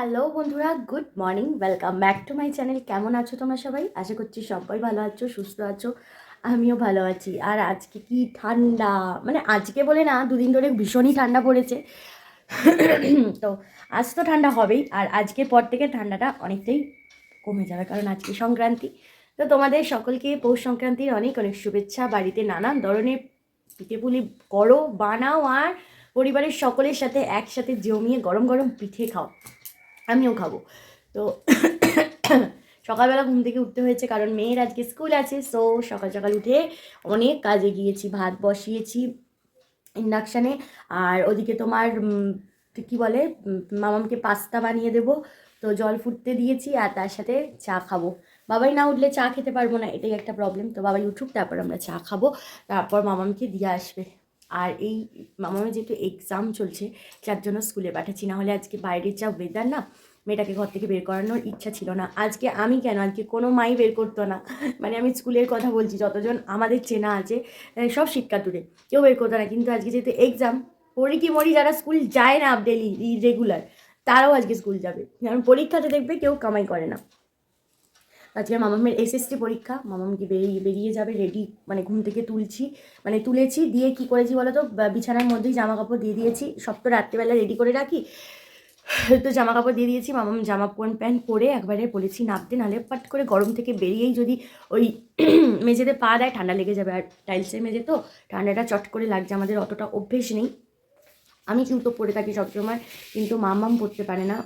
Hello বন্ধুরা, good morning, welcome back to my channel. কেমন আছো তোমরা সবাই? আশা করছি সবাই ভালো আছো, সুস্থ আছো, আমিও ভালো আছি। আর আজকে কি ঠান্ডা? মানে আজকে বলে না, দুদিন ধরে ভীষণই ঠান্ডা পড়েছে। তো আজ তো ঠান্ডা হবেই, আর আজকের পর থেকে ঠান্ডাটা অনেকটাই কমে যাবে, কারণ আজকে সংক্রান্তি। তো তোমাদের সকলকে পৌষ সংক্রান্তির অনেক অনেক শুভেচ্ছা, বাড়িতে নানান ধরনের পিঠেপুলি করো, বানাও, আর পরিবারের সকলের সাথে একসাথে জমিয়ে গরম গরম পিঠে খাও। আমিও খাব। তো সকালবেলা ঘুম থেকে উঠতে হয়েছে কারণ মেয়ের আজকে স্কুল আছে সো সকাল সকাল উঠে অনেক কাজে গিয়েছি, ভাত বসিয়েছি ইন্ডাকশানে। আর ওদিকে তোমার কি বলে মামামকে পাস্তা বানিয়ে দেবো, তো জল ফুটতে দিয়েছি আর তার সাথে চা খাব। বাবাই না উঠলে চা খেতে পারব না, এটাই একটা প্রবলেম তো বাবাই উঠুক, তারপর আমরা চা খাব, তারপর মামামকে দিয়ে আসবে। আর এই মামামের যেহেতু এক্সাম চলছে, যার জন্য স্কুলে পাঠাচ্ছি। না হলে আজকে বাইরের যা ওয়েদার না, মেয়েটাকে ঘর থেকে বের করানোর ইচ্ছা ছিল না। আজকে আমি কেন? আজকে কোনো মাই বের করতো না। মানে আমি স্কুলের কথা বলছি, যতজন আমাদের চেনা আছে সব শিক্ষাতুরে কেউ বের করতো না। কিন্তু আজকে যেহেতু এক্সাম পড়ি কি মরি যারা স্কুল যায় না ডেলি রেগুলার তারাও আজকে স্কুল যাবে। কারণ পরীক্ষাতে দেখবে কেউ কামাই করে না। আজকে মামামের এসএসটি পরীক্ষা মামামকে বেরিয়ে বেরিয়ে যাবে রেডি মানে ঘুম থেকে তুলছি মানে তুলেছি, দিয়ে কি করেছি বলো তো বিছানার মধ্যেই জামা কাপড় দিয়ে দিয়েছি, সব তো রাত্রিবেলা রেডি করে রাখি। তো জামা কাপড় দিয়ে দিয়েছি, মামাম জামা প্যান্ট প্যান্ট পরে একবারে বলেছি, নাপতে নালে পাট করে গরম থেকে বেরিয়েই যদি ওই মেঝেতে পা দেয়, ঠান্ডা লেগে যাবে। আর টাইলসের মেঝে তো ঠান্ডাটা চট করে লাগছে, আমাদের অতটা অভ্যেস নেই। আমি কিন্তু পরে থাকি সবসময়, কিন্তু মামাম পরতে পারে না।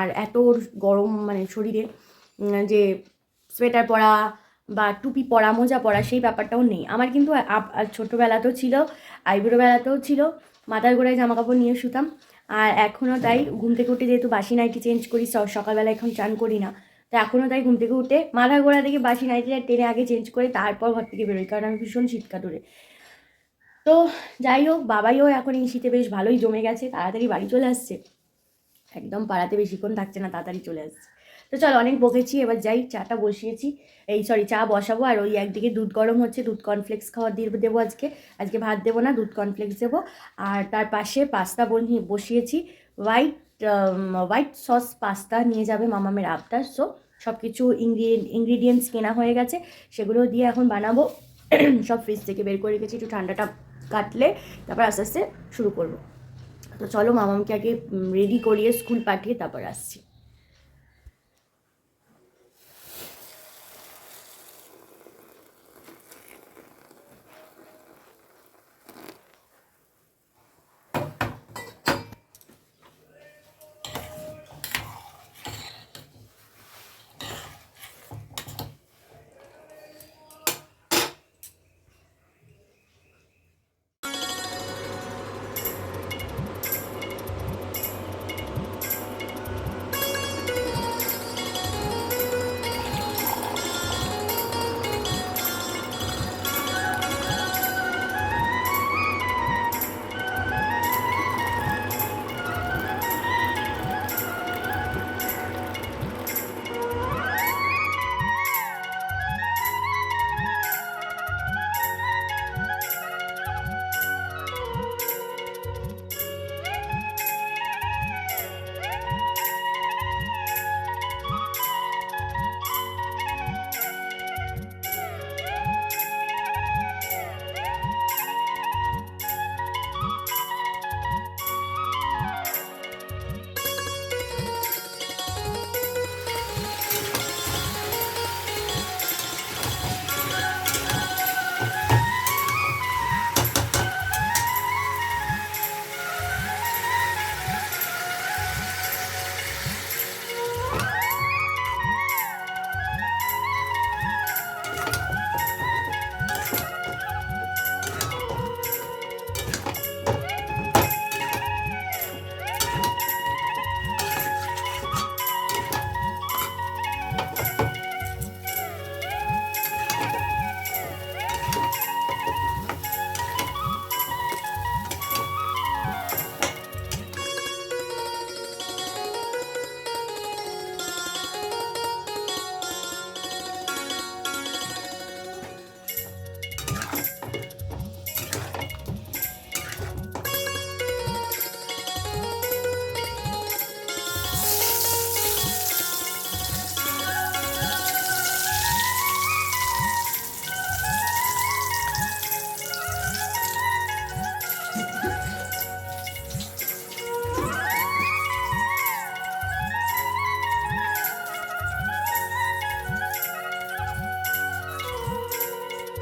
আর এত গরম মানে শরীরে যে সোয়েটার পরা বা টুপি পরা মোজা পরা সেই ব্যাপারটাও নেই। আমার কিন্তু ছোটোবেলাতেও ছিল আইবুড়ো বেলাতেও ছিল মাথার গোড়ায় জামা কাপড় নিয়ে শুতাম। আর এখনও তাই ঘুম থেকে উঠে যেহেতু বাসি নাইটি চেঞ্জ করি সকালবেলা এখন চান করি না। তো এখনও তাই ঘুম থেকে উঠে মাথার গোড়া থেকে বাসি নাইটিটা টেনে আগে চেঞ্জ করে তারপর ঘর থেকে বেরোই কারণ আমি ভীষণ শীতকাতুরে তো যাই হোক বাবাইও এখন এই শীতে বেশ ভালোই জমে গেছে তাড়াতাড়ি বাড়ি চলে আসছে। একদম পাড়াতে বেশিক্ষণ থাকছে না তাড়াতাড়ি চলে আসছে। তো চল অনেক বকেছি, এবার যাই, চাটা বসিয়েছি। এই সরি চা বসাবো, আর ওই একদিকে দুধ গরম হচ্ছে, দুধ কর্নফ্লেক্স খাওয়া দিয়ে দেবো আজকে। আজকে ভাত দেবো না, দুধ কর্নফ্লেক্স দেবো। আর তার পাশে পাস্তা বসিয়েছি। হোয়াইট হোয়াইট সস পাস্তা নিয়ে যাবে মামামের আবদার সো সব কিছু ইনগ্রিডিয়েন্টস কেনা হয়ে গেছে, সেগুলো দিয়ে এখন বানাবো। সব ফ্রিজ থেকে বের করে রেখেছি, একটু ঠান্ডাটা কাটলে তারপর আস্তে আস্তে শুরু করব। তো চলো মামামকে আগে রেডি করিয়ে স্কুল পাঠিয়ে তারপর আসছি।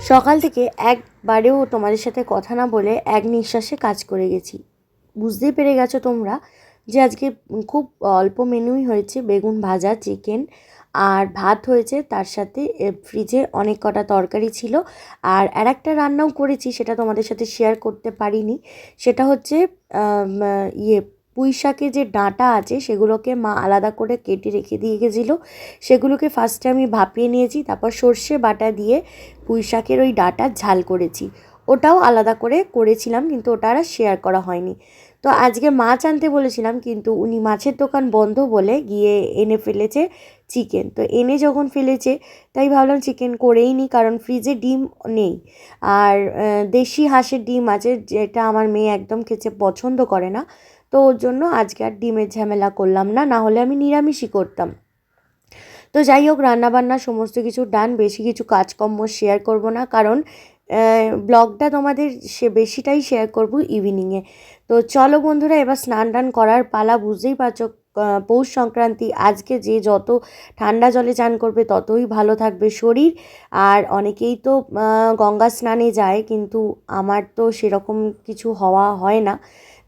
সকাল থেকে একবারেও তোমাদের সাথে কথা না বলে এক নিঃশ্বাসে কাজ করে গেছি। বুঝতেই পেরে গেছো তোমরা যে আজকে খুব অল্প মেনুই হয়েছে, বেগুন ভাজা, চিকেন আর ভাত হয়েছে। তার সাথে ফ্রিজে অনেক কটা তরকারি ছিল আর আর একটা রান্নাও করেছি, সেটা তোমাদের সাথে শেয়ার করতে পারিনি। সেটা হচ্ছে ইয়ে পুঁই শাকের যে ডাঁটা আছে সেগুলোকে মা আলাদা করে কেটে রেখে দিয়ে গেছিল। সেগুলোকে ফার্স্টে আমি ভাপিয়ে নিয়েছি, তারপর সর্ষে বাটা দিয়ে পুঁই শাকের ওই ডাঁটা ঝাল করেছি। ওটাও আলাদা করে করেছিলাম, কিন্তু ওটা আর শেয়ার করা হয়নি। তো আজকে মাছ আনতে বলেছিলাম, কিন্তু উনি মাছের দোকান বন্ধ বলে গিয়ে এনে ফেলেছে চিকেন তো এনে যখন ফেলেছে, তাই ভাবলাম চিকেন করেই নিই কারণ ফ্রিজে ডিম নেই। আর দেশি হাঁসের ডিম আছে, যেটা আমার মেয়ে একদম খেতে পছন্দ করে না। তো ওর জন্য আজকে আর ডিমের ঝামেলা করলাম না না হলে আমি নিরামিষই করতাম। তো যাই হোক, রান্নাবান্না সমস্ত কিছু ডান বেশি কিছু কাজকর্ম শেয়ার করব না, কারণ ব্লগটা তোমাদের সে, বেশিটাই শেয়ার করব ইভিনিংয়ে তো চলো বন্ধুরা, এবার স্নান টান করার পালা, বুঝতেই পারছ পৌষ সংক্রান্তি, আজকে যে যত ঠান্ডা জলে চান করবে ততই ভালো থাকবে শরীর। আর অনেকেই তো গঙ্গা স্নানে যায়, কিন্তু আমার তো সেরকম কিছু হওয়া হয় না।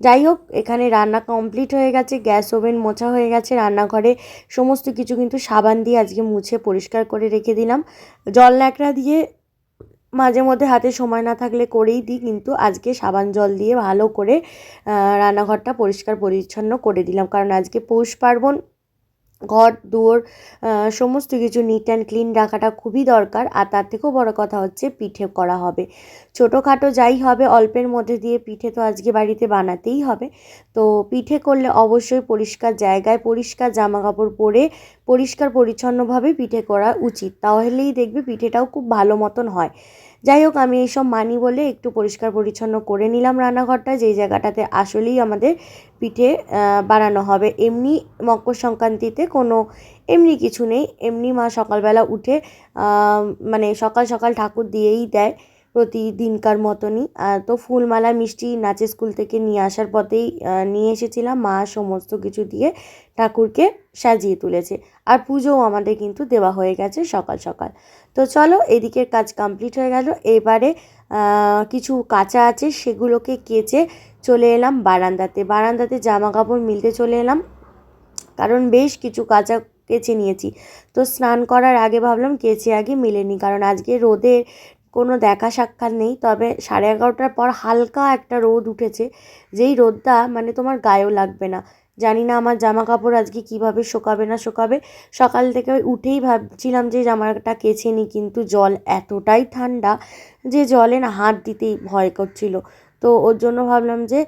যাই হোক এখানে রান্না কমপ্লিট হয়ে গেছে, গ্যাস ওভেন মোছা হয়ে গেছে, রান্নাঘরে সমস্ত কিছু কিন্তু সাবান দিয়ে আজকে মুছে পরিষ্কার করে রেখে দিলাম। জল ন্যাকড়া দিয়ে মাঝে মধ্যে হাতে সময় না থাকলে করেই দিই, কিন্তু আজকে সাবান জল দিয়ে ভালো করে রান্নাঘরটা পরিষ্কার পরিচ্ছন্ন করে দিলাম। কারণ আজকে পৌষ পার্বণ ঘর, দুয়ার সমস্ত কিছু নিট অ্যান্ড ক্লিন রাখাটা খুবই দরকার। আর তার থেকেও বড় কথা হচ্ছে পিঠে করা হবে। ছোটোখাটো যাই হবে, অল্পের মধ্যে দিয়ে পিঠে তো আজকে বাড়িতে বানাতেই হবে। তো পিঠে করলে অবশ্যই পরিষ্কার জায়গায় পরিষ্কার জামা কাপড় পরে পরিষ্কার পরিচ্ছন্নভাবে পিঠে করা উচিত। তাহলেই দেখবে পিঠেটাও খুব ভালো মতন হয়। যাই হোক, আমি এইসব মানি বলে একটু পরিষ্কার পরিচ্ছন্ন করে নিলাম রান্নাঘরটা। যেই জায়গাটাতে আসলেই আমাদের পিঠে বানানো হবে। এমনি মকর সংক্রান্তিতে কোনো, এমনি কিছু নেই। এমনি মা সকালবেলা উঠে মানে সকাল সকাল ঠাকুর দিয়েই দেয়। প্রতিদিনকার মতনই। তো ফুলমালা, মিষ্টি নাচের স্কুল থেকে নিয়ে আসার পথেই নিয়ে এসেছিলাম। মা সমস্ত কিছু দিয়ে ঠাকুরকে সাজিয়ে তুলেছে। আর পুজোও আমাদের কিন্তু দেওয়া হয়ে গেছে সকাল সকাল। তো চলো, এদিকের কাজ কমপ্লিট হয়ে গেল। এবারে কিছু কাঁচা আছে, সেগুলোকে কেচে চলে এলাম বারান্দাতে। বারান্দাতে জামা কাপড় মিলতে চলে এলাম, কারণ বেশ কিছু কাঁচা কেচে নিয়েছি। তো স্নান করার আগে ভাবলাম, কেচে আগে মিলেনি কারণ আজকে রোদের কোনো দেখা সাক্ষাৎ নেই। তবে সাড়ে এগারোটার পর হালকা একটা রোদ উঠেছে, যেই রোদটা মানে তোমার গায়েও লাগবে না। জানি না আমার জামা কাপড় আজকে কীভাবে শোকাবে না শোকাবে। সকাল থেকে উঠেই ভাবছিলাম যে জামাটা কেচে নিই, কিন্তু জল এতটাই ঠান্ডা যে জলে না হাত দিতেই ভয় করছিল। তো ওর জন্য ভাবলাম যে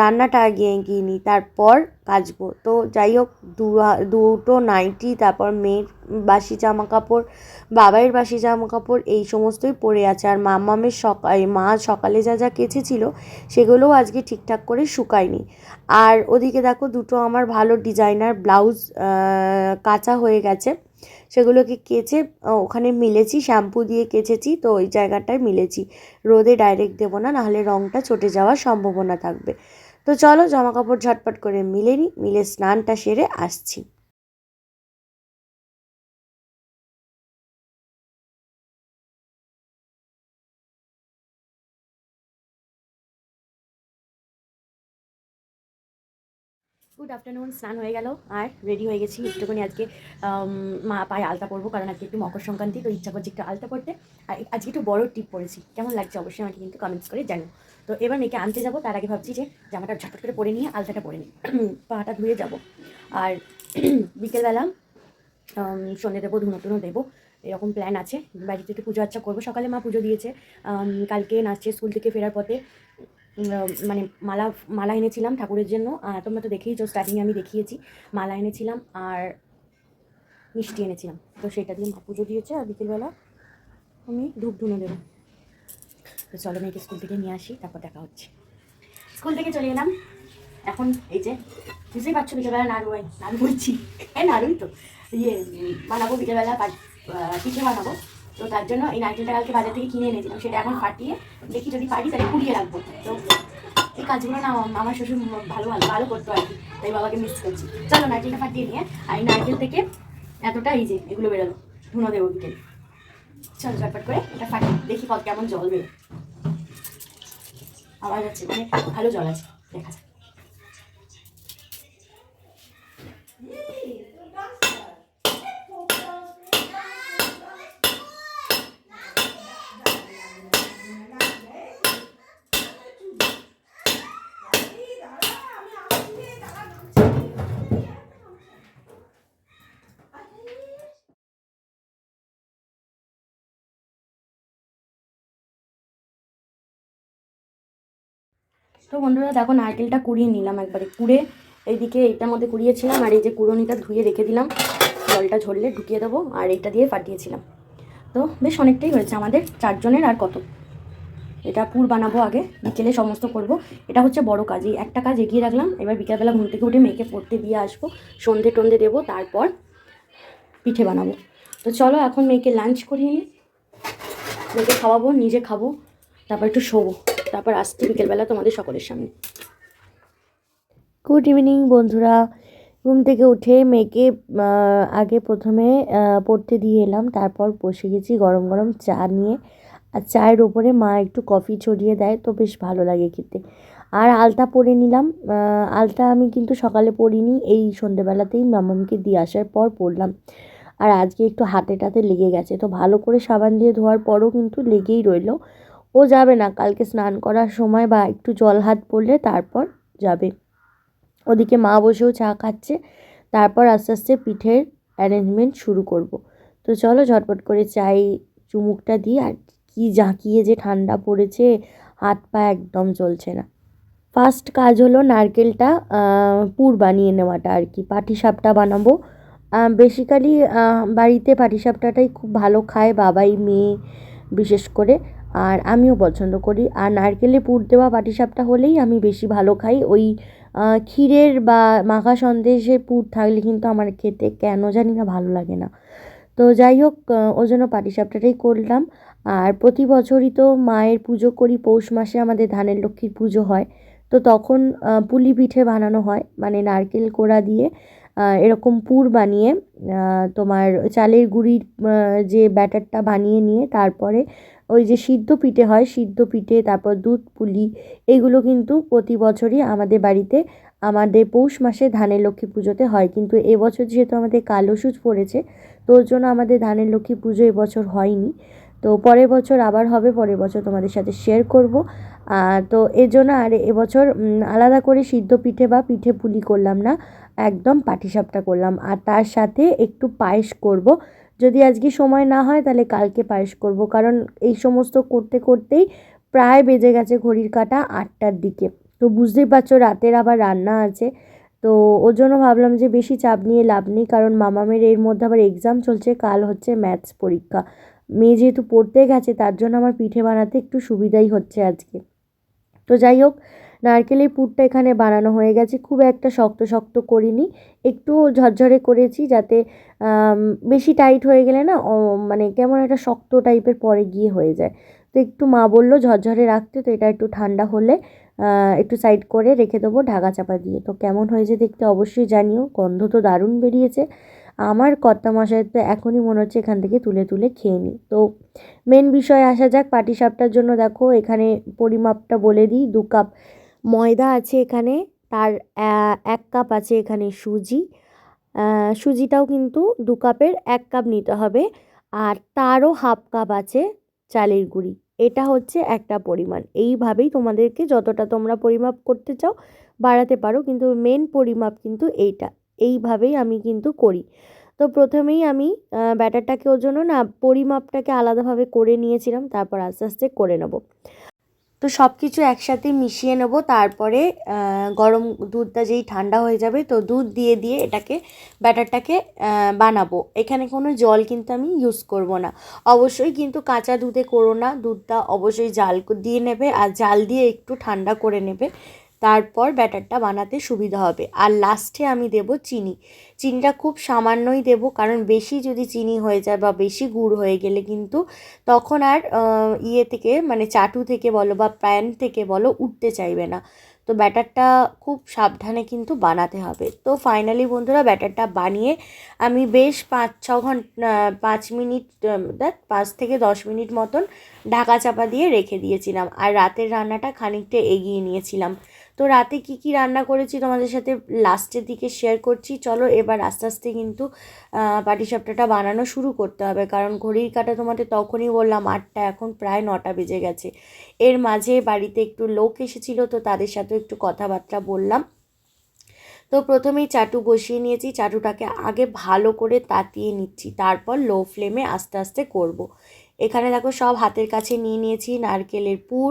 রান্নাটা আগে এগিয়ে নিই, তারপর কাচবো। তো যাই হোক দুটো নাইটি, তারপর মেয়ের বাসি জামা কাপড় বাবাইয়ের বাসি জামা কাপড় এই সমস্তই পরে আছে। আর মামামের সকাল, মা সকালে যা যা কেচেছিল, সেগুলোও আজকে ঠিকঠাক করে শুকায়নি। আর ওদিকে দেখো, দুটো আমার ভালো ডিজাইনার ব্লাউজ কাঁচা হয়ে গেছে। সেগুলোকে কেচে ওখানে মিলেছি, শ্যাম্পু দিয়ে কেচেছি, তো ওই জায়গাটায় মিলেছি। রোদে ডাইরেক্ট দেবো না, নাহলে রঙটা চটে যাওয়ার সম্ভাবনা থাকবে। তো চলো জামা কাপড় ঝটপট করে মিলে নিই মিলে স্নানটা সেরে আসছি। গুড আফটারনুন স্নান হয়ে গেল, আর রেডি হয়ে গেছি একটুখানি আজকে মা পায়ে আলতা পরবো, কারণ আজকে একটু মকর সংক্রান্তি, তো ইচ্ছা করছি একটু আলতা পরতে। আর আজকে একটু বড় টিপ পড়েছি, কেমন লাগছে অবশ্যই আমাকে কিন্তু কমেন্টস করে জানো তো এবার মেয়েকে আনতে যাব, তার আগে ভাবছি যে জামাটা ঝটপট করে পরে নিয়ে আলতাটা পরে নিই। পাটা ধুয়ে যাব। আর বিকেলবেলা সন্ধে দেবো, ধুনো দেবো, এরকম প্ল্যান আছে। বাড়িতে একটু পুজো আচ্ছা করব, সকালে মা পুজো দিয়েছে। কালকে নাচছে, স্কুল থেকে ফেরার পথে। মানে মালা মালা এনেছিলাম ঠাকুরের জন্য। আহ, তোমরা তো দেখেইছো স্টার্টিংয়ে আমি দেখিয়েছি মালা এনেছিলাম আর মিষ্টি এনেছিলাম। তো সেটা দিয়ে মা পুজো দিয়েছে আর বিকেলবেলা আমি ধূপ ধুনো দেবো। তো চলো মেয়েকে স্কুল থেকে নিয়ে আসি তারপর দেখা হচ্ছে। স্কুল থেকে চলে এলাম। এখন এই যে বুঝতেই পারছ বিকেলবেলা নাড়ু হয় নাড়ু বলছি হ্যাঁ নাড়ুই তো। ইয়ে বানাবো বিকেলবেলা পিঠে বানাবো। তো তার জন্য এই নারকেলটা কালকে বাজার থেকে কিনে এনেছিলাম, সেটা এখন ফাটিয়ে দেখি যদি পারি তাহলে কুড়িয়ে রাখব। তো এই কাজগুলো না আম- আমার শ্বশুর ভালো ভালো ভালো করতো আর কি, তাই বাবাকে মিস করছি। চলো নারকেলটা ফাটিয়ে নিয়ে, আর এই নারকেল থেকে এতটা এই যে এগুলো বেরোলো, ধুনো দেবো বিকেল। চল ঝটপট করে এটা ফাটি দেখি কত কেমন জল বের আওয়াজ আছে মানে ভালো জল আছে, দেখা যাক। তো বন্ধুরা দেখো নারকেলটা কুড়িয়ে নিলাম একবারে, কুড়ে এইদিকে এইটার মধ্যে কুড়িয়েছিলাম আর এই যে কুড়োনিটা ধুয়ে রেখে দিলাম। জলটা ঝরলে ঢুকিয়ে দেবো আর এইটা দিয়ে ফাটিয়েছিলাম। তো বেশ অনেকটাই হয়েছে আমাদের চারজনের আর কত। এটা পুর বানাবো আগে, বিকেলে সমস্ত করব। এটা হচ্ছে বড় কাজ এই একটা কাজ এগিয়ে রাখলাম, এবার বিকেলবেলা ঘুম থেকে উঠে মেয়েকে পড়তে দিয়ে আসব, সন্ধে টন্ধে দেবো, তারপর পিঠে বানাবো। তো চলো এখন মেয়েকে লাঞ্চ করিয়ে নিই। মেয়েকে খাওয়াবো, নিজে খাব, তারপর একটু শোবো। তারপর আসছি বিকেলবেলা তোমাদের সকলের সামনে। গুড ইভিনিং বন্ধুরা। ঘুম থেকে উঠে মেয়েকে আগে প্রথমে পড়তে দিয়ে এলাম, তারপর বসে গেছি গরম গরম চা নিয়ে। আর চায়ের ওপরে মা একটু কফি ছড়িয়ে দেয়, তো বেশ ভালো লাগে খেতে। আর আলতা পরে নিলাম আলতা আমি কিন্তু সকালে পরিনি, এই সন্ধেবেলাতেই মামামকে দিয়ে আসার পর পরলাম। আর আজকে একটু হাতে টাতে লেগে গেছে, তো ভালো করে সাবান দিয়ে ধোয়ার পরও কিন্তু লেগেই রইল। ও যাবে না। কালকে স্নান করার সময় বা একটু জল হাত পড়লে তারপর যাবে। ওদিকে মা বসেও চা খাচ্ছে। তারপর আস্তে আস্তে পিঠের অ্যারেঞ্জমেন্ট শুরু করব। তো চলো ঝটপট করে চাই চুমুকটা দিই। আর কি জাঁকিয়ে যে ঠান্ডা পড়েছে, হাত পা একদম চলছে না। ফার্স্ট কাজ হলো নারকেলটা পুর বানিয়ে নেওয়াটা আর কি। পাটিসাপটা বানাবো। বেসিক্যালি বাড়িতে পাটিসাপটাটাই খুব ভালো খায় বাবাই, মেয়ে বিশেষ করে। আর আমিও পছন্দ করি। আর নারকেলে পুর দেওয়া পাটিসাপটা হলেই আমি বেশি ভালো খাই। ওই ক্ষীরের বা মাখা সন্দেশের পুর থাকলে কিন্তু আমার খেতে কেন জানি না ভালো লাগে না। তো যাই হোক ওই জন্য পাটিসাপটাটাই করলাম। আর প্রতি বছরই তো মায়ের পুজো করি, পৌষ মাসে আমাদের ধানের লক্ষ্মীর পুজো হয়। তো তখন পুলি পিঠে বানানো হয় মানে নারকেল কোড়া দিয়ে এরকম পুর বানিয়ে তোমার চালের গুঁড়ির যে ব্যাটারটা বানিয়ে নিয়ে তারপরে ওই যে সিদ্ধ পিঠে হয়, সিদ্ধ পিঠে, তারপর দুধ পুলি, এগুলো কিন্তু প্রতি বছরই আমাদের বাড়িতে, আমাদের পৌষ মাসে ধানের লক্ষ্মী পুজোতে হয়। কিন্তু এবছর যেহেতু আমাদের কালো সুচ পড়েছে, তো ওর জন্য আমাদের ধানের লক্ষ্মী পুজো এবছর হয়নি। তো পরের বছর আবার হবে, পরের বছর তোমাদের সাথে শেয়ার করব। তো এর জন্য আর এবছর আলাদা করে সিদ্ধ পিঠে বা পিঠে পুলি করলাম না, একদম পাটিসাপটা করলাম। আর তার সাথে একটু পায়েস করব। যদি আজকে সময় না হয় তাহলে কালকে পায়েস করব। কারণ এই সমস্ত করতে করতেই প্রায় বেজে গেছে ঘড়ির কাঁটা আটটার দিকে। তো বুঝতেই পারছ রাতের আবার রান্না আছে। তো ওর জন্য ভাবলাম যে বেশি চাপ নিয়ে লাভ নেই, কারণ মামামের এর মধ্যে আবার এক্সাম চলছে, কাল হচ্ছে ম্যাথস পরীক্ষা। মেয়ে যেহেতু পড়তে গেছে, তার জন্য আমার পিঠে বানাতে একটু সুবিধাই হচ্ছে আজকে। তো যাই হোক নারকেলের পুরটা এখানে বানানো হয়ে গেছে। খুব একটা শক্ত শক্ত করিনি। একটু ঝরঝরে করেছি যাতে বেশি টাইট হয়ে গেলে না মানে কেমন একটা শক্ত টাইপের পরে গিয়ে হয়ে যায়। তো একটু মা বলল ঝরঝরে রাখতে, তো এটা একটু ঠান্ডা হলে একটু সাইড করে রেখে দেবো ঢাকা চাপা দিয়ে। তো কেমন হয়েছে দেখতে অবশ্যই জানিও, গন্ধ তো দারুণ বেরিয়েছে। আমার কর্তা মশাই তো এখনই মনে হচ্ছে এখান থেকে তুলে তুলে খেয়ে নিই তো মেন বিষয়ে আসা যাক, পাটিসাপটার জন্য দেখো, এখানে পরিমাপটা বলে দিই, দু কাপ ময়দা আছে এখানে, তার এক কাপ আছে এখানে সুজি। সুজিটাও কিন্তু দু কাপের এক কাপ নিতে হবে। আর তারও হাফ কাপ আছে চালের গুঁড়ি। এটা হচ্ছে একটা পরিমাণ। এইভাবেই তোমাদেরকে যতটা তোমরা পরিমাপ করতে চাও বাড়াতে পারো, কিন্তু মেন পরিমাপ কিন্তু এইটা। এইভাবেই আমি কিন্তু করি। তো প্রথমেই আমি ব্যাটারটাকে ওর জন্য না পরিমাপটাকে আলাদাভাবে করে নিয়েছিলাম, তারপর আস্তে আস্তে করে নেব। তো সব কিছু একসাথে মিশিয়ে নেব, তারপরে গরম দুধটা যেই ঠান্ডা হয়ে যাবে, তো দুধ দিয়ে দিয়ে এটাকে, ব্যাটারটাকে বানাবো। এখানে কোনো জল কিন্তু আমি ইউজ করব না। অবশ্যই কিন্তু কাঁচা দুধে করো না, দুধটা অবশ্যই জাল দিয়ে নেবে আর জাল দিয়ে একটু ঠান্ডা করে নেবে। তারপর ব্যাটারটা বানাতে সুবিধা হবে। আর লাস্টে আমি দেব চিনি। চিনিটা খুব সামান্যই দেব, কারণ বেশি যদি চিনি হয়ে যায় বা বেশি গুড় হয়ে গেলে কিন্তু তখন আর ইয়ে থেকে মানে চাটু থেকে বলো বা প্যান থেকে বলো উঠতে চাইবে না। তো ব্যাটারটা খুব সাবধানে কিন্তু বানাতে হবে। তো ফাইনালি বন্ধুরা ব্যাটারটা বানিয়ে আমি বেশ পাঁচ, ছ ঘণ্টা পাঁচ মিনিট দেখ পাঁচ থেকে দশ মিনিট মতন ঢাকা চাপা দিয়ে রেখে দিয়েছিলাম। আর রাতের রান্নাটা খানিকটা এগিয়ে নিয়েছিলাম। তো রাতে কি কি রান্না করেছি তোমাদের সাথে লাস্টের দিকে শেয়ার করছি। চলো এবার আস্তে আস্তে কিন্তু পাটিসাপটাটা বানানো শুরু করতে হবে। কারণ ঘড়ির কাটা তোমাদের তখনই বললাম, আটটা, এখন প্রায় নটা বেজে গেছে। এর মাঝে বাড়িতে একটু লোক এসেছিল, তো তাদের সাথে একটু কথাবার্তা বললাম। তো প্রথমেই চাটু বসিয়ে নিয়েছি। চাটুটাকে আগে ভালো করে তাতিয়ে নিচ্ছি। তারপর লো ফ্লেমে আস্তে আস্তে করব। এখানে দেখো সব হাতের কাছে নিয়ে নিয়েছি। নারকেলের পুর,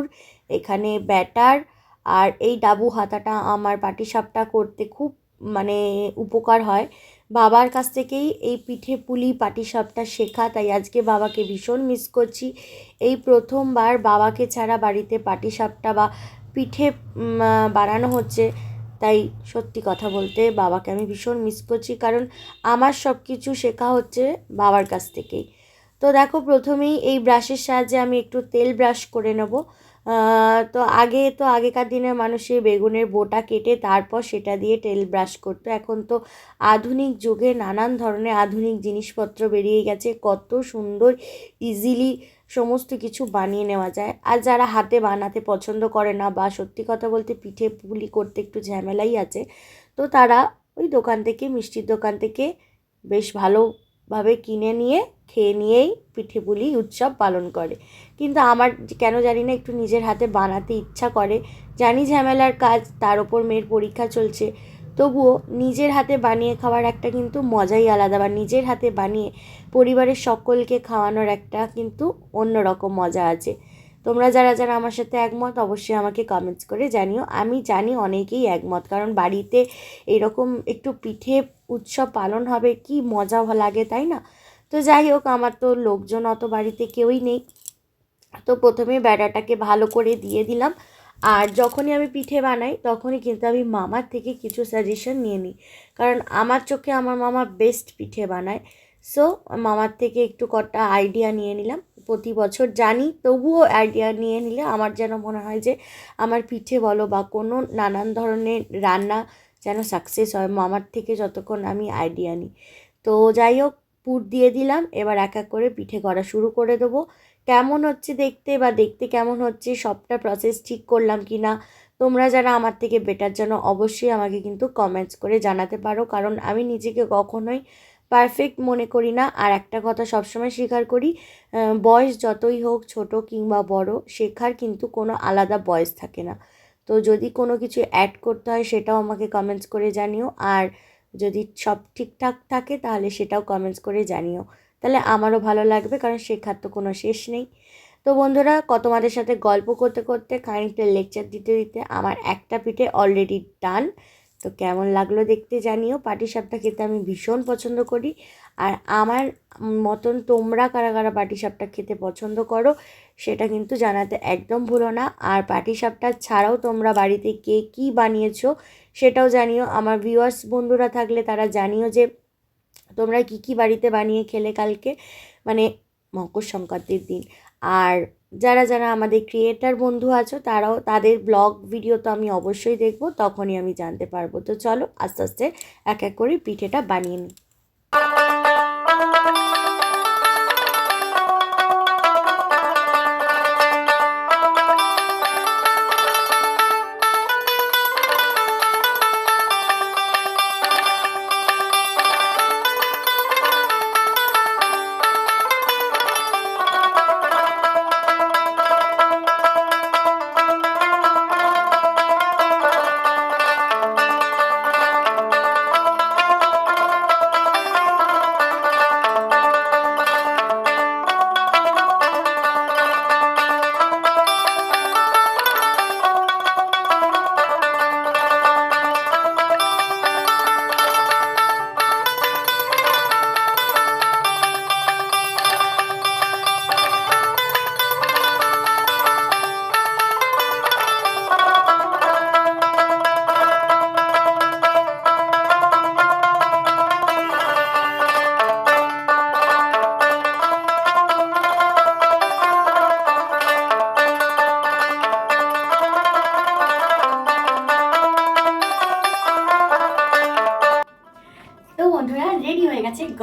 এখানে ব্যাটার আর এই ডাবু হাতাটা আমার পাটিসাপটা করতে খুব মানে উপকার হয়। বাবার কাছ থেকেই এই পিঠে পুলি পাটিসাপটা শেখা, তাই আজকে বাবাকে ভীষণ মিস করছি। এই প্রথমবার বাবাকে ছাড়া বাড়িতে পাটিসাপটা বা পিঠে বানানো হচ্ছে, তাই সত্যি কথা বলতে বাবাকে আমি ভীষণ মিস করছি, কারণ আমার সব কিছু শেখা হচ্ছে বাবার কাছ থেকেই। তো দেখো, প্রথমেই এই ব্রাশের সাহায্যে আমি একটু তেল ব্রাশ করে নেব। তো আগে, তো আগেকার দিনের মানুষের বেগুনের বোটা কেটে তারপর সেটা দিয়ে তেল ব্রাশ করতো। এখন তো আধুনিক যুগে নানান ধরনের আধুনিক জিনিসপত্র বেরিয়ে গেছে। কত সুন্দর, ইজিলি সমস্ত কিছু বানিয়ে নেওয়া যায়। আর যারা হাতে বানাতে পছন্দ করে না বা সত্যি কথা বলতে পিঠে পুলি করতে একটু ঝামেলাই আছে, তো তারা ওই দোকান থেকে, মিষ্টির দোকান থেকে বেশ ভালোভাবে কিনে নিয়ে খেয়ে নিয়েই পিঠে পুলি উৎসব পালন করে। কিন্তু আমার কেন জানি না একটু নিজের হাতে বানাতে ইচ্ছা করে। জানি ঝামেলার কাজ, তার ওপর মেয়ের পরীক্ষা চলছে। তবুও নিজের হাতে বানিয়ে খাওয়ার একটা কিন্তু মজাই আলাদা বা নিজের হাতে বানিয়ে পরিবারের সকলকে খাওয়ানোর একটা কিন্তু অন্যরকম মজা আছে। তোমরা যারা যারা আমার সাথে একমত, অবশ্যই আমাকে কমেন্টস করে জানিও। আমি জানি অনেকেই একমত, কারণ বাড়িতে এরকম একটু পিঠে উৎসব পালন হবে, কি মজা লাগে, তাই না? তো যাই হোক, আমার তো লোকজন অত বাড়িতে কেউই নেই। তো প্রথমে ব্যাটাটাকে ভালো করে দিয়ে দিলাম। আর যখনই আমি পিঠে বানাই, তখনই কিন্তু আমি মামার থেকে কিছু সাজেশন নিয়ে নিই। কারণ আমার চোখে আমার মামা বেস্ট পিঠে বানায়। সো মামার থেকে একটু কটা আইডিয়া নিয়ে নিলাম। প্রতি বছর জানি, তবুও আইডিয়া নিয়ে নিলে আমার যেন মনে হয় যে, আমার পিঠে বলো বা কোনো নানান ধরনের রান্না যেন সাকসেস হয়, মামার থেকে যতক্ষণ আমি আইডিয়া নিই। তো যাই হোক পুর দিয়ে দিলাম, এবার এক এক করে পিঠে করা শুরু করে দেবো। কেমন হচ্ছে দেখতে বা দেখতে কেমন হচ্ছে, সবটা প্রসেস ঠিক করলাম কি না তোমরা যারা আমার থেকে বেটার জানো অবশ্যই আমাকে কিন্তু কমেন্টস করে জানাতে পারো, কারণ আমি নিজেকে কখনোই পারফেক্ট মনে করি না। আর একটা কথা সবসময় স্বীকার করি বয়স যতই হোক ছোট কিংবা বড়, শেখার কিন্তু কোনো আলাদা বয়স থাকে না। তো যদি কোনো কিছু অ্যাড করতে হয় সেটাও আমাকে কমেন্টস করে জানিও। আর যদি সব ঠিকঠাক থাকে তাহলে সেটাও কমেন্টস করে জানিও। তাহলে আমারও ভালো লাগবে কারণ শেখার তো কোনো শেষ নেই। তো বন্ধুরা, কত তোমাদের সাথে গল্প করতে করতে খানিকটা লেকচার দিতে দিতে আমার একটা পিঠে অলরেডি ডান তো কেমন লাগল দেখতে জানিও। পাটিসাপটা খেতে আমি ভীষণ পছন্দ করি। আর আমার মতন তোমরা কারা কারা পাটিসাপটা খেতে পছন্দ করো, সেটা কিন্তু জানাতে একদম ভুলো না। আর পাটিসাপটা ছাড়াও তোমরা বাড়িতে কে কী বানিয়েছো সেটাও জানিও। আমার ভিউয়ার্স বন্ধুরা থাকলে তারা জানিও যে তোমরা কি কি বাড়িতে বানিয়ে খেলে কালকে মানে মকর সংক্রান্তির দিন। আর যারা যারা আমাদের ক্রিয়েটার বন্ধু আছো, তারাও তাদের ব্লগ ভিডিও তো আমি অবশ্যই দেখব, তখনই আমি জানতে পারব। তো চলো আস্তে আস্তে এক এক করে পিঠেটা বানিয়ে নিই।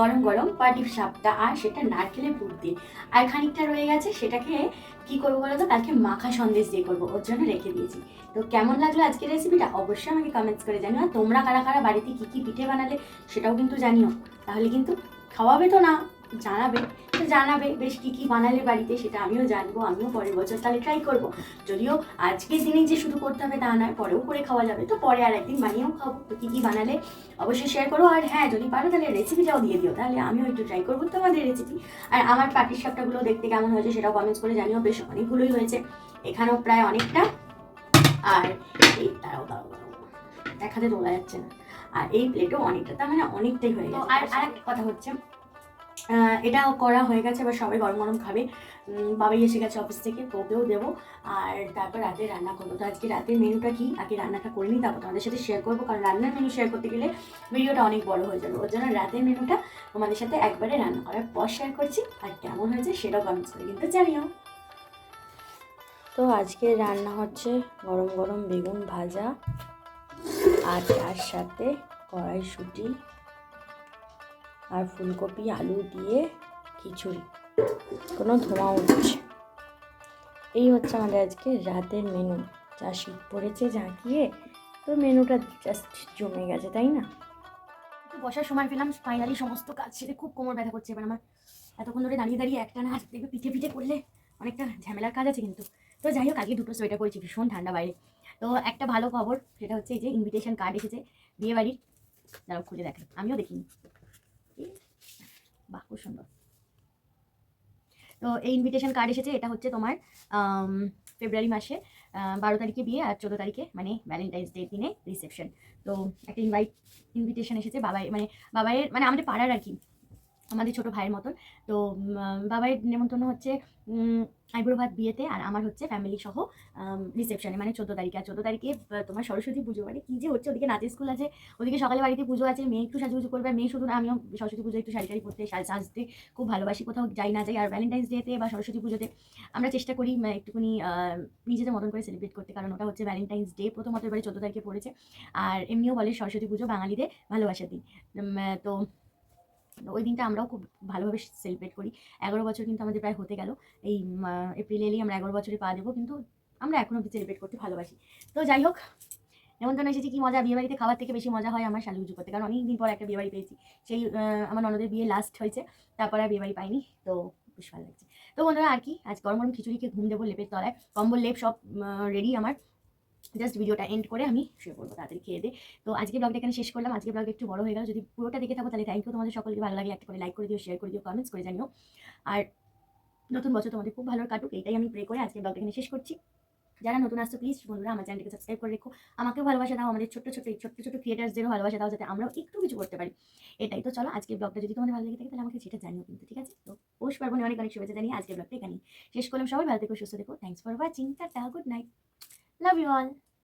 গরম গরম পাটি সাপটা আর সেটা নারকেলে পুর দিয়ে। আর খানিকটা রয়ে গেছে, সেটাকে কি করব বলো তো? কালকে মাখা সন্দেশ দিয়ে করব, ওর জন্য রেখে দিয়েছি। তো কেমন লাগল আজকের রেসিপিটা অবশ্যই আমাকে কমেন্টস করে জানিও। তোমরা কারা কারা বাড়িতে কী কী পিঠে বানালে সেটাও কিন্তু জানিও। তাহলে কিন্তু খাওয়াবে তো না, জানাবে। জানাবে, বেশ কি কি বানালে বাড়িতে সেটা আমিও জানব, আমিও পরের বছর তাহলে ট্রাই করব। যদিও আজকের দিনেই যে শুধু করতে হবে তা নয়, পরেও করে খাওয়া যাবে। তো পরে আর একদিন বানিয়েও খাব কী কী বানালে অবশ্যই শেয়ার করো। আর হ্যাঁ যদি পারো তাহলে রেসিপিটাও দিয়ে দিও। তাহলে আমিও একটু ট্রাই করব তোমাদের রেসিপি আর আমার পাটির সাপটাগুলো দেখতে কেমন হয়েছে সেটাও কমেন্টস করে জানিও। বেশ অনেকগুলোই হয়েছে। এখানেও প্রায় অনেকটা। আর এই দাঁড়াও দাঁড়াও এক তোলা যাচ্ছে না। আর এই প্লেটও অনেকটা, তার মানে অনেকটাই হয়ে গেছে। আর আর কথা হচ্ছে এটাও করা হয়ে গেছে, এবার সবাই গরম গরম খাবে। বাবাই এসে গেছে অফিস থেকে তোকেও দেবো। আর তারপর রাতে রান্না করব। তো আজকে রাতের মেনুটা কি? আগে রান্নাটা করে নিই, তারপর তোমাদের সাথে শেয়ার করব। কারণ রান্নার মেনু শেয়ার করতে গেলে ভিডিওটা অনেক বড় হয়ে যাবে। ওর জন্য রাতের মেনুটা তোমাদের সাথে একবারে রান্না করার পর শেয়ার করছি। আর কেমন হয়েছে সেটাও কমেন্টস করে কিন্তু জানিও। তো আজকে রান্না হচ্ছে গরম গরম বেগুন ভাজা। আর তার সাথে কড়াইশুঁটি আর ফুলকপি, আলু দিয়ে খিচুড়ি। কোনো ধোঁয়া উঠছে। এই হচ্ছে আমাদের আজকে রাতের মেনু যা শীত পড়েছে ঝাঁকিয়ে, তো মেনুটা জাস্ট জমে গেছে, তাই না? বসার সময় পেলাম ফাইনালি সমস্ত কাজ সেরে খুব কোমর ব্যথা করছে। এবার আমার এতক্ষণ ধরে দাঁড়িয়ে দাঁড়িয়ে একটা না দেখবে পিঠে পিঠে করলে অনেকটা ঝামেলার কাজ আছে কিন্তু। তো যাই হোক আগে দুটো সোয়েটার করেছি ভীষণ ঠান্ডা বাইরে। তো একটা ভালো খবর, সেটা হচ্ছে এই যে ইনভিটেশন কার্ড এসেছে বিয়ে বাড়ির যারা খুলে দেখেন আমিও দেখিনি। এই, বাহ খুব সুন্দর। তো এই ইনভিটেশন কার্ড এসেছে এটা হচ্ছে তোমার ফেব্রুয়ারি মাসে বারো তারিখে বিয়ে আর চোদ্দ তারিখে মানে ভ্যালেন্টাইন্স ডে দিনে রিসেপশন তো একটা ইনভাইট ইনভিটেশন এসেছে বাবাই মানে বাবাইয়ের মানে আমাদের পাড়ার আর কি আমাদের ছোট ভাইয়ের মতন। তো বাবাইয়ের নেমন্তন্ন হচ্ছে আইবুড়ো ভাত বিয়েতে আর আমার হচ্ছে ফ্যামিলি সহ রিসেপশনে মানে চোদ্দ তারিখে। আর চোদ্দ তারিখে তোমার সরস্বতী পুজো। মানে কী যে হচ্ছে, ওদিকে নাচের স্কুল আছে, ওদিকে সকালে বাড়িতে পুজো আছে, মেয়ে একটু সাজুগুজু করবে, মেয়ে শুধু না, আমিও সরস্বতী পুজো একটু শাড়ি টাড়ি পরতে সাজ, সাজতে খুব ভালোবাসি। কোথাও যাই না যাই, আর ভ্যালেন্টাইন্স ডেতে বা সরস্বতী পুজোতে আমরা চেষ্টা করি একটুখানি নিজেদের মতন করে সেলিব্রেট করতে। কারণ ওটা হচ্ছে ভ্যালেন্টাইন্স ডে প্রথমত এবারে চোদ্দ তারিখে পড়েছে। আর এমনিও বলে সরস্বতী পুজো বাঙালিদের ভালোবাসার দিন। তো ওই দিনটা আমরাও খুব ভালোভাবে সেলিব্রেট করি। এগারো বছর কিন্তু আমাদের প্রায় হতে গেল। এই এপ্রিল এলেই আমরা এগারো বছরে পা দেবো, কিন্তু আমরা এখনও অব্দি সেলিব্রেট করতে ভালোবাসি। তো যাই হোক, নেমন্তন্ন এসেছি, কি মজা? বিয়ে বাড়িতে খাওয়ার থেকে বেশি মজা হয় আমার শালুজু করতে কারণ অনেক দিন পর একটা বিয়ে বাড়ি পেয়েছি। সেই আমার ননদের বিয়ে লাস্ট হয়েছে, তারপর আর বিয়ে বাড়ি পাইনি, তো বেশ ভালো লাগছে। তো বন্ধুরা, আর কি? আজ গরম গরম খিচুড়িকে ঘুম দেবো লেপের তলায়। কম্বল, লেপ সব রেডি আমার। জাস্ট ভিডিওটা এন্ড করে আমি শুয়ে পড়ব, তাড়াতাড়ি খেয়ে দিয়ে তো আজকে ব্লগটা এখানে শেষ করলাম। আজকে ব্লগ একটু বড় হয়ে গেল। যদি পুরোটা দেখে থাকো, তাহলে থ্যাংক ইউ তোমাদের সকলকে। ভালো লাগে একটা করে লাইক করে দিও শেয়ার করে দিও কমেন্টস করে জানিও। আর নতুন বছর তোমাদের খুব ভালো কাটুক এটাই আমি প্রে করে আজকে ব্লগটা এখানে শেষ করছি। যারা নতুন আসছো প্লিজ বন্ধুরা আমার চ্যানেলকে সাবস্ক্রাইব করে রেখো। আমাকেও ভালোবাসা দাও, আমাদের ছোট্ট ছোট্ট ছোট্ট ছোট ক্রিয়েটার্সদেরও ভালোবাসা দাও, যাতে আমরাও একটু কিছু করতে পারি। এটাই তো, চলো আজকে ব্লগটা যদি তোমাদের ভালো লেগে থাকে, তাহলে আমাকে সেটা জানিও কিন্তু, ঠিক আছে? তো পৌষ পার্বণে অনেক অনেক শুভেচ্ছা জানিয়ে আজকে ব্লগটা এখানে শেষ করলাম। সবাই ভালো থেকো, সুস্থ থেকো। Thanks for watching tata good night love you all